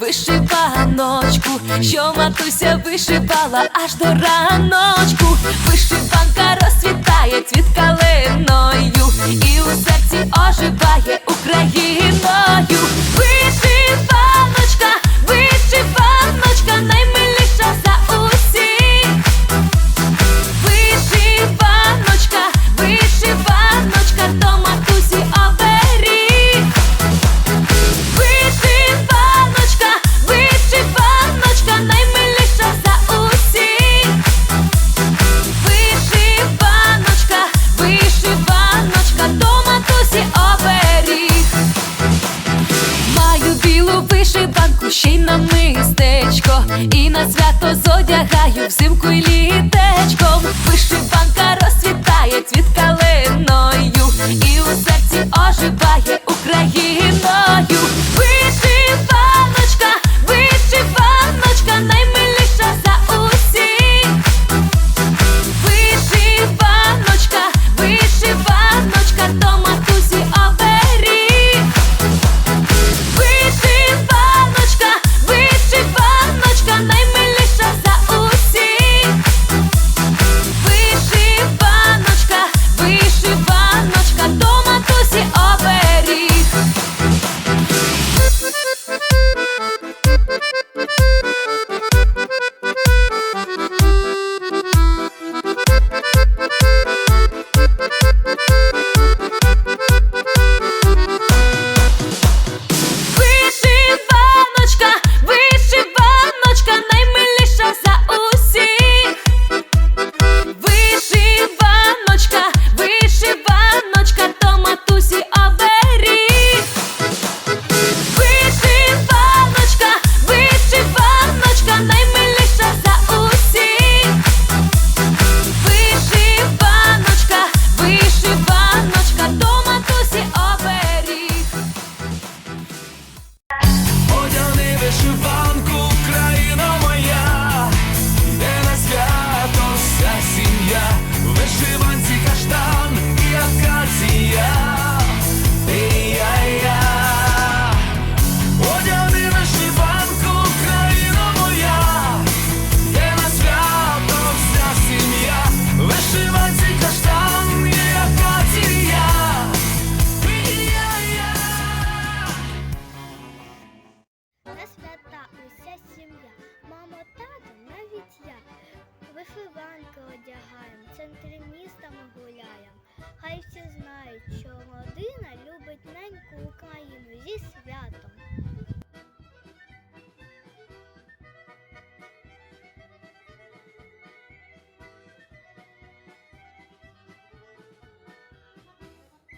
вишиваночку, що матуся вишивала аж до раночку, вишиванка роз. і на свято зодягаю взимку й літечком. Вишиванка розцвітає цвіткале. Одягаємо, в центрі міста ми гуляємо. Хай всі знають, що родина любить неньку